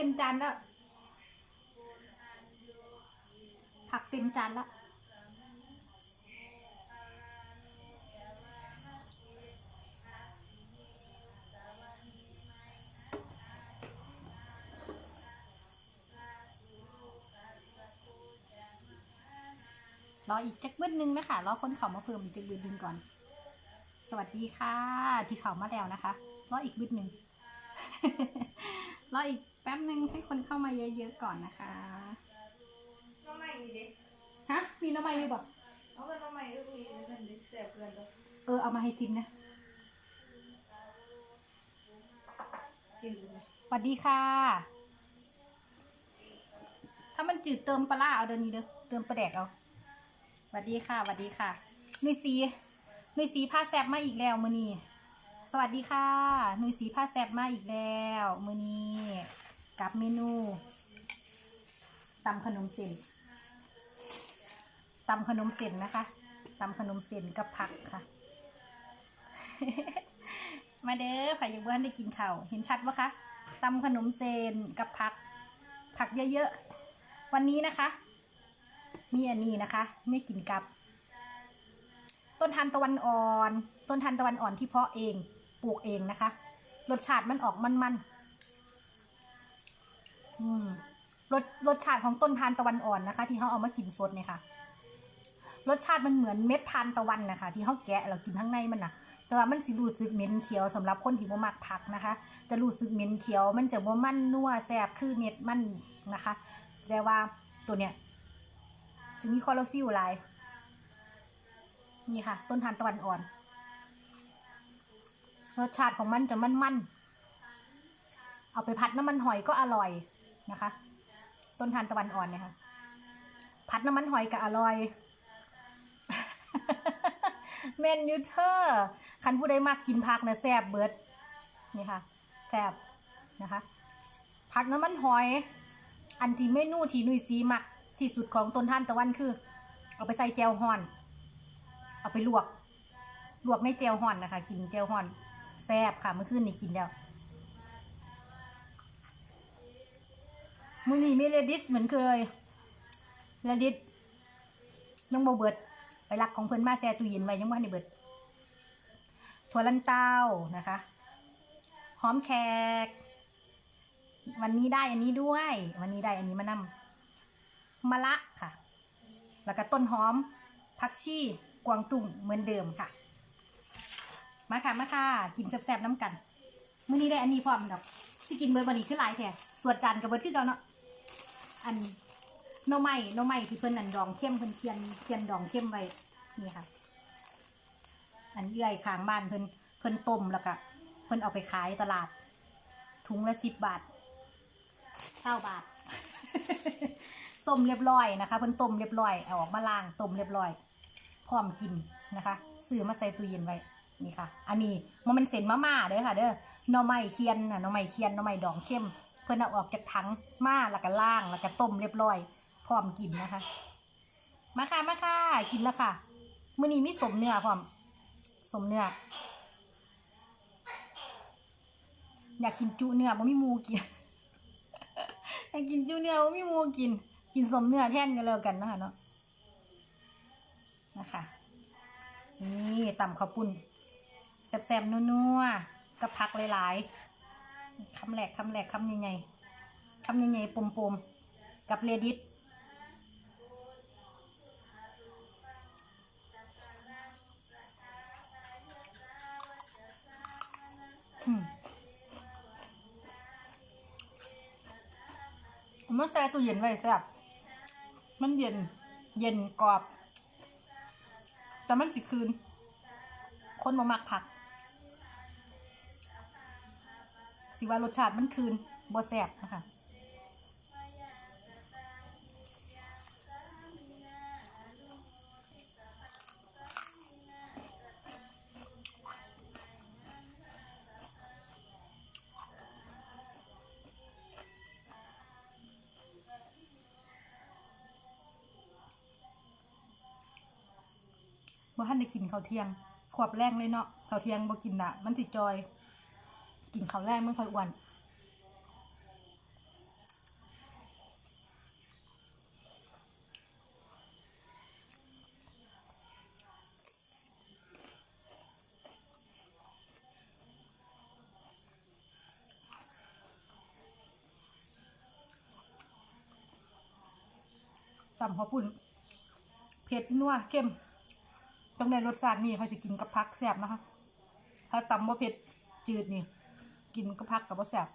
เต็มจานแล้ว ผักเต็มจานแล้วรออีกจักเบิ้ลนึงนะคะรอคนเขามาเพิ่มอีกจักเบิ้ลนึงก่อน สวัสดีค่ะ ที่เขามาแล้วนะคะ รออีกบึดหนึ่ง รออีกแป๊บหนึ่งให้คนเข้ามาเยอะๆก่อนนะคะน้องใหม่มีดิฮะมีน้ำมันอยู่บอกเอาเป็นน้องใหม่ก็มีนั่นดิแสบเกินตัวเออเอามาให้ซิมนะกินเลยสวัสดีค่ะ ถ้ามันจืดเติมปลาร้าเอาเดี๋ยวนี้เด้อเติมปลาแดกเอาสวัสดีค่ะสวัสดีค่ะนุยสีนุยสีผ้าแซบมาอีกแล้วมือนี้ สวัสดีค่ะหนุยสีผ้าแซบมาอีกแล้ว มือนี้กับเมนูตำขนมเส้นตำขนมเส้นนะคะตำขนมเส้นกับผักค่ะ มาเด้อผ่ยังเพื่อนได้กินข้าวเห็นชัดปะคะตำขนมเส้นกับผัก ผักเยอะๆ วันนี้นะคะ มีอันนี้นะคะ ไม่กินกับต้นทานตะวันอ่อน ต้นทานตะวันอ่อนที่เพาะเอง ปลูกเองนะคะ รสชาติมันออกมันๆอืมรสรสชาติของต้นทานตะวันอ่อนนะคะ ที่เขาเอามากินสดเนี่ยค่ะ รสชาติมันเหมือนเม็ดทานตะวันนะคะ ที่เขาแกะเรากินข้างในมันนะแต่ว่ามันสิรู้สึกเหม็นเขียวสำหรับคนที่บ่มักผักนะคะ จะรู้สึกเหม็นเขียว มันจะบ่มันนัวแสบคือเม็ดมันนะคะ แต่ว่าตัวเนี้ยจะมีคลอโรฟิลหลายนี่ค่ะ ต้นทานตะวันอ่อน รสชาติของมันจะมันๆ เอาไปผัดน้ำมันหอยก็อร่อยนะคะ ต้นทานตะวันอ่อนเนี่ยค่ะ ผัดน้ำมันหอยก็อร่อยเมนยูเทอร์คันผู้ใดมากกินผักนะแซบเบิดนี่ค่ะแซบนะคะผักน้ำมันหอย อันที่เมนูที่นุยซีมักที่สุดของต้นท่านตะวันคือ เอาไปใส่แจวฮอน เอาไปลวก ลวกในแจวฮอนนะคะ กินแจวฮอน แซ่บค่ะเมื่อคืนนี่กินแล้วมือนี้มีเลดิสเหมือนเคยเลดิสยังโบเบิดไปรักของเพิ่อนมาแซ่ตู้เย็นไว้ยังบ่ทันได้เบิดถั่วลันเต้านะคะหอมแขก วันนี้ได้อันนี้ด้วย วันนี้ได้อันนี้มานำมะละค่ะ แล้วก็ต้นหอมผักชีกวางตุ้งเหมือนเดิมค่ะ มาค่ะมาค่ะกินแซ่บๆน้ำกันมื้อนี้ได้อันนี้พร้อมดอกที่กินเบิร์ดวันนี้คือหลายแท้สวดจันกับเบิร์ดคือเก่าเนาะอันหน่ไม้หน่ไม้ที่เพิ่นนั่นดองเข้มเพิ่นเคียนเคียนดองเข้มไว้นี่ค่ะ อันเอื้อยข้างบ้านเพิ่นเพิ่นต้มแล้วก็เพิ่นเอาไปขายตลาด ถุงละสิบบาทเก้าบาทต้มเรียบร้อยนะคะเพิ่นต้มเรียบร้อยเอาออกมาล้างต้มเรียบร้อย พร้อมกินนะคะซื้อมาใส่ตู้เย็นไว้ นี่ค่ะ อันนี้มันเป็นเส้นมาม่าเด้อค่ะ เด้อหน่อไม้เคียนน่ะหน่อไม้เคียนหน่อไม้ดองเข้ม เพิ่อนเอาออกจากถังมาแล้วก็ล้างแล้วก็ต้มเรียบร้อย พร้อมกินนะคะ มาค่ะมาค่ะกินแล้วค่ะมื้อนี้มีสมเนื้อพร้อมสมเนื้ออยากกินจุเนื้อบ่มีมูกินอยากกินจุเนื้อบ่มีมูกิน กินสมเนื้อแท่นกันแล้วกันนะคะเนาะนะคะนี่ตำข้าวปุ้น แซ่บๆนัวๆกับผักหลายๆคำแหลกคำแหลกคำใหญ่ๆคำใหญ่ๆปมๆกับเลดิสมมันแช่ตู้เย็นไว้แซ่บมันเย็น เย็นกรอบ แต่มันสิคืน คนมามักผัก สิว่ารสชาติมันคืนบ่แซ่บนะคะบ่ทันได้กินข้าวเที่ยงขวบแรงเลยเนาะข้าวเที่ยงบ่กินละมันสิจอย กินข้าวแรกไม่ค่อยอ้วนตำข้าวปุ้นเผ็ดนัวเข้มต้องได้รสชาตินี่เขาจะกินกับพักแซ่บนะคะ ถ้าตำว่าเผ็ดจืดนี่ กินกับพักกับว่าแซ่บ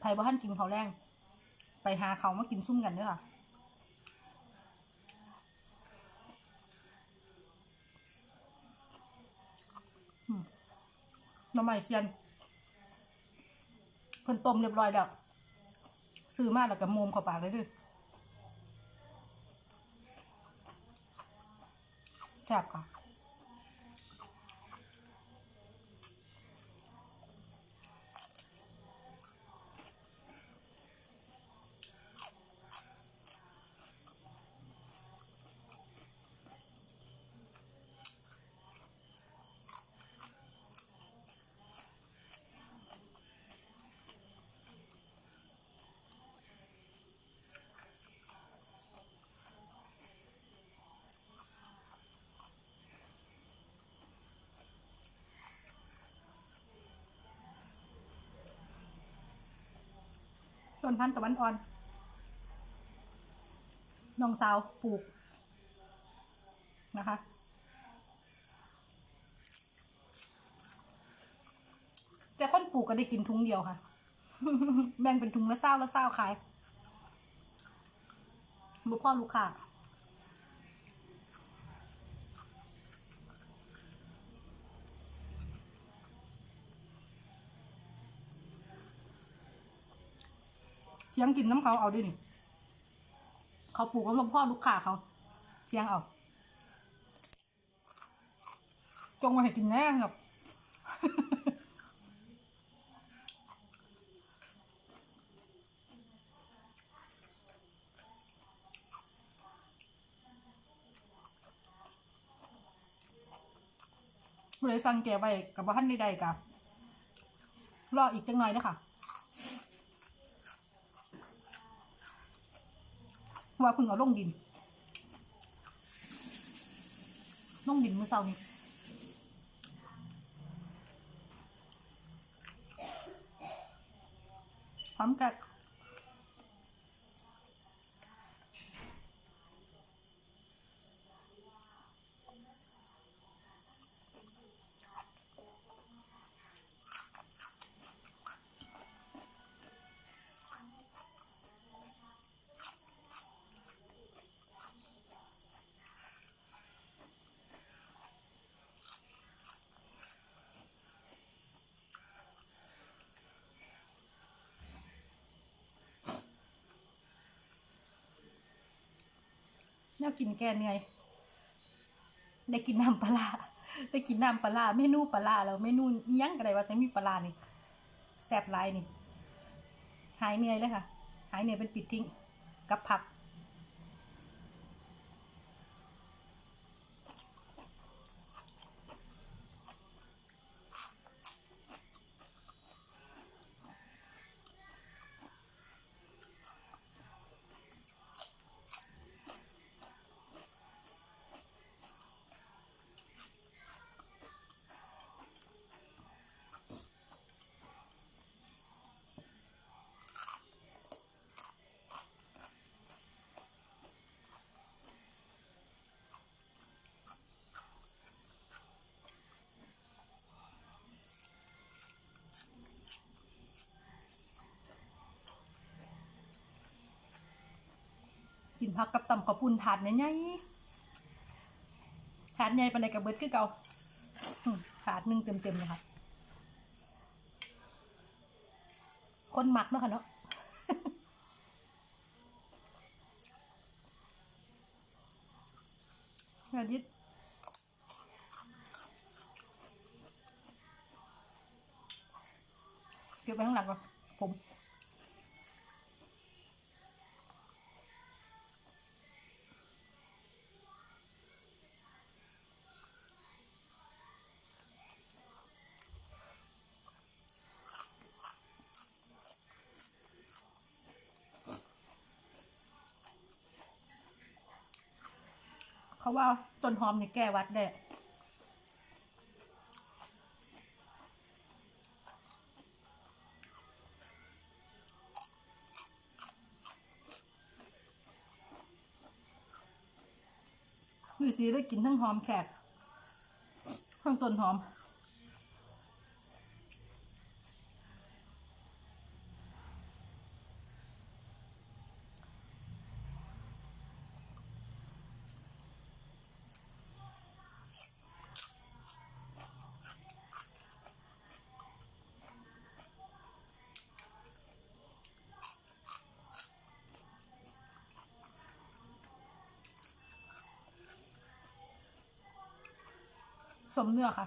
ไผ่บ้านกินเขาแรง ไปหาเขามากินซุ่มกันด้วยค่ะ อืมห น้ำใหม่เคียนเพิ่นต้มเรียบร้อยแล้วซื้อมาแล้วกับมมเข้าปากเลยด้วยแซ่บค่ะ ต้นพันธุ์ตะวันอ่อนน้องสาวปลูกนะคะแต่คนปลูกก็ได้กินทุงเดียวค่ะ แบ่งเป็นทุงละเศร้าละเศร้าขายบุพ่อลูกค้า เทียงกินน้ำเขาเอาด้วยนี่ เขาปลูกแล้วพ่อลูกค้าเขาเทียงเอา จงมาให้กินแน่ครับผู้ใดสั่งแกไปกับบ้านใดๆกับรออีกจังหน่อยนะคะ ว่าเพึ่งเอาลงดินลงดินเมื่อเช้านี้พร้อมกับ แนวกินแกเหนื่อยได้กินน้ำปลาได้กินน้ำปลาเมนูปลาแล้วเมนูยังอะไรวะแต่มีปลาร้านี่แซ่บหลายนี่ หายเหนื่อยเลยค่ะ หายเหนื่อยเป็นปิดทิ้งกับผัก กินผักกับตำข้าวปุ้นถาดใหญ่ๆถาดใหญ่ปานใดกับเบิดคือเก่าถาดหนึ่งเต็มๆเลยค่ะคนหมักเนาะค่ะเนาะสวัสดีเก็บไว้ข้างหลังก่อนผม เขาว่าต้นหอมเนี่ยแก้วัดได้คือสีได้กินทั้งหอมแขกทั้งต้นหอม สมเนื้อค่ะ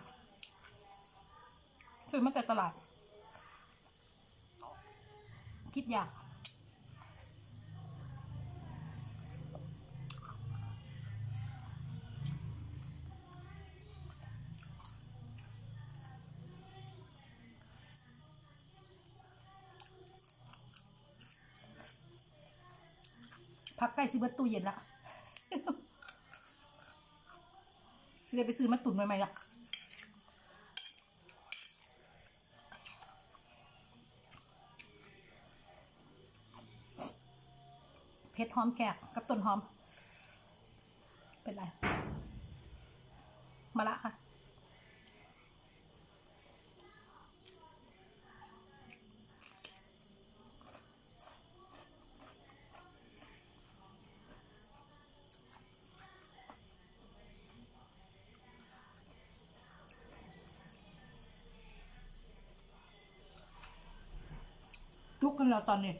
ซื้อมาจากตลาด คิดอยากพักใกล้ซื้อเบัตตู้เย็นละ จะได้ไปซื้อมาตุนใหม่ๆละเพชรหอมแขกกับต้นหอม เป็นไร มาละค่ะ ลุกกันแล้วตอนนี้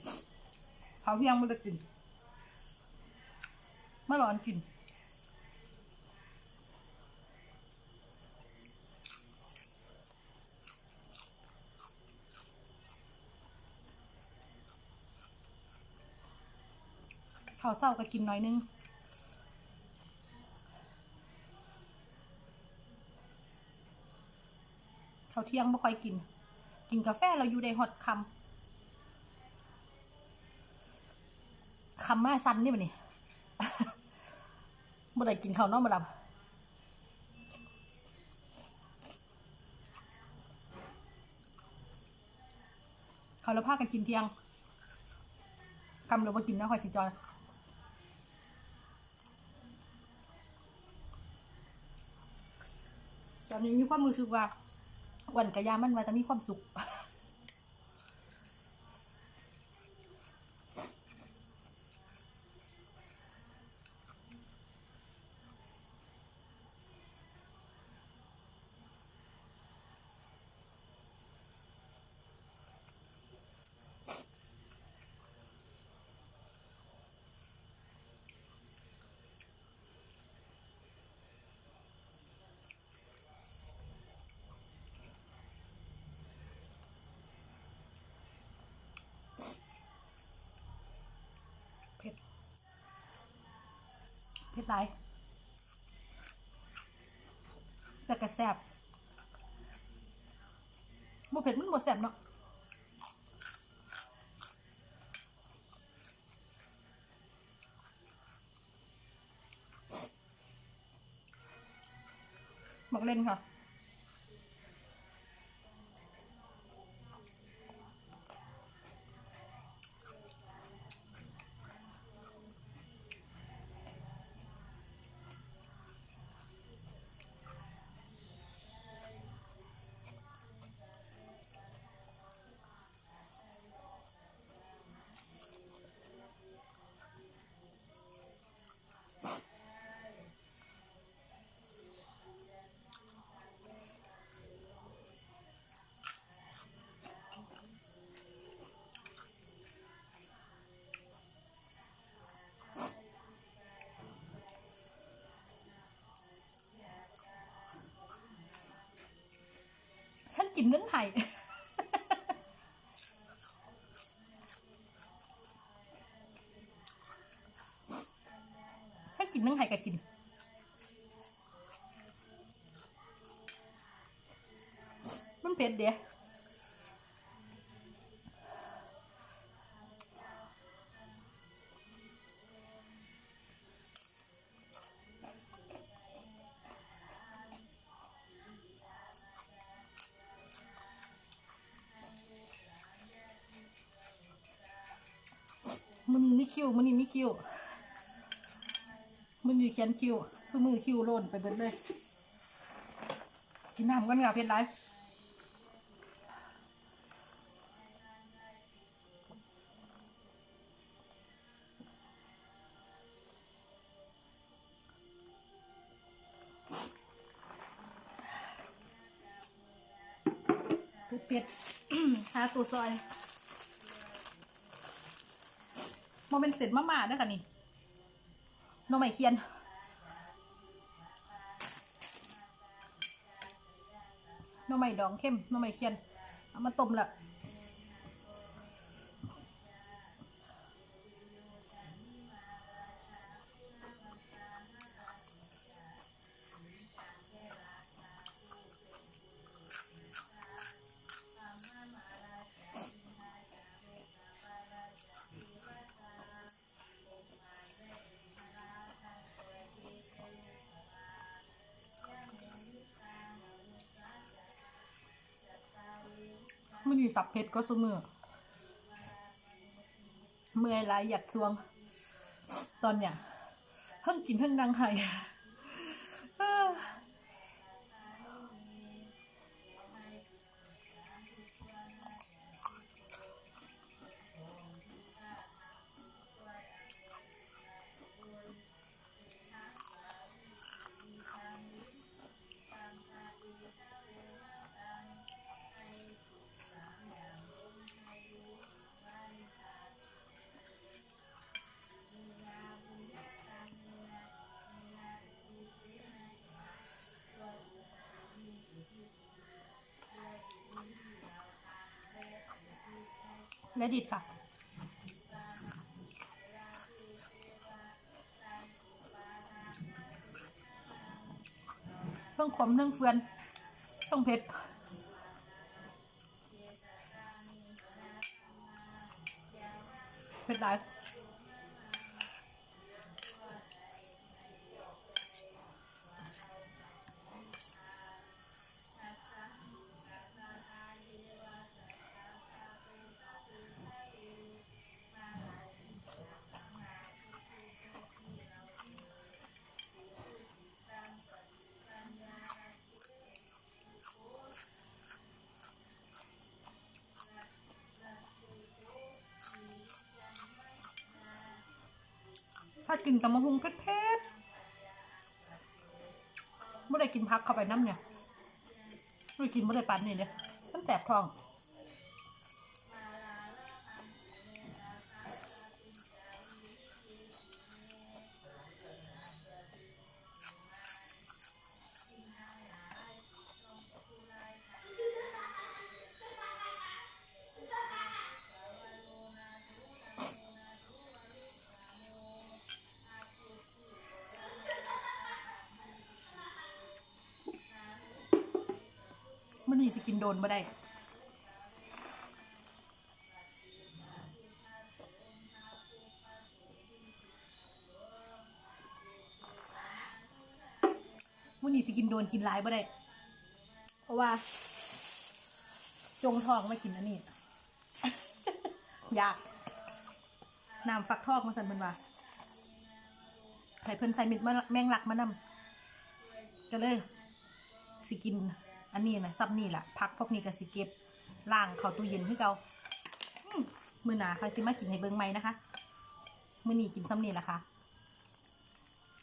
เขาเที่ยงไม่ได้กินไม่ร้อนกิน เขาวเศร้าก็กินน้อยนึงเขาวเที่ยงไม่ค่อยกิน กินกาแฟเราอยู่ในหอดคำ คำมาสั้นนี่มันนี่เมื่อไรกินข้าวนอกมาดำเขาแล้วพากันกินเที่ยงคำเราว่ากินนะคอยสิจอยตอนนี้มีความรู้สึกว่าวันกระยามันมาแต่มีความสุข เผ็ดไรแต่กระแซบบ่เผ็ดมันบ่แซ่บเนาะหมกเล่นค่ะ ถ้ากินนึ่งไห้กับกินมันเผ็ดเดีย มันนี่มีคิวมันนี่มีคิวมันนี่เขียนคิวสมือคิวโล่นไปเบิดเลย กินน้ำกันเหงาเผ็ดไรเผ็ดเผ็ดหาตัวซอย โมเป็นเศษมะม่าด้วยค่ะนี่น้องใหม่เคียนน้ำใหม่ดองเข้มน้ำใหม่เคียนเอามาต้มละ ตับเพ็ดก็สมือเมื่อยหลายอยากซวง ตอนเนี้ยเพิ่งกินเพิ่งดังไห้ และดิดค่ะเพิ่งขมเรื่องเฟือนเพิ่งเผ็ดเผ็ดหลาย ถ้ากินตำมะฮุงเผ็ดๆไม่ได้กินพักเข้าไปน้ำเนี่ยไม่กินไม่ได้ปันนี่เนี่ยมันแสบท้อง มันนี่สิกินโดนมาได้มันนี่สิกินโดนกินหลายบ่ได้ เพราะว่า จงทองไม่กินอันนี้อยากน้ำฟักทองมาสั่นเพิ่นว่าให้เพิ่นใส่เม็ดมะแมงลักมานำก็เลย สิกิน อันนี้นะซับนี่แหละพักพวกนี้ก็สิเก็บล่างเขาตู้เย็นให้เกาอืมมือหนาค่ะจะมากินให้เบิ้งไหมนะคะ มือนี้กินซับนี่แหละค่ะ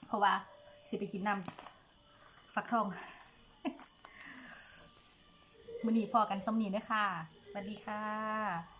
เพราะว่าสิไปกินน้ำฟักทอง มือนี้พอกันซับนี่นะคะสวัสดีค่ะ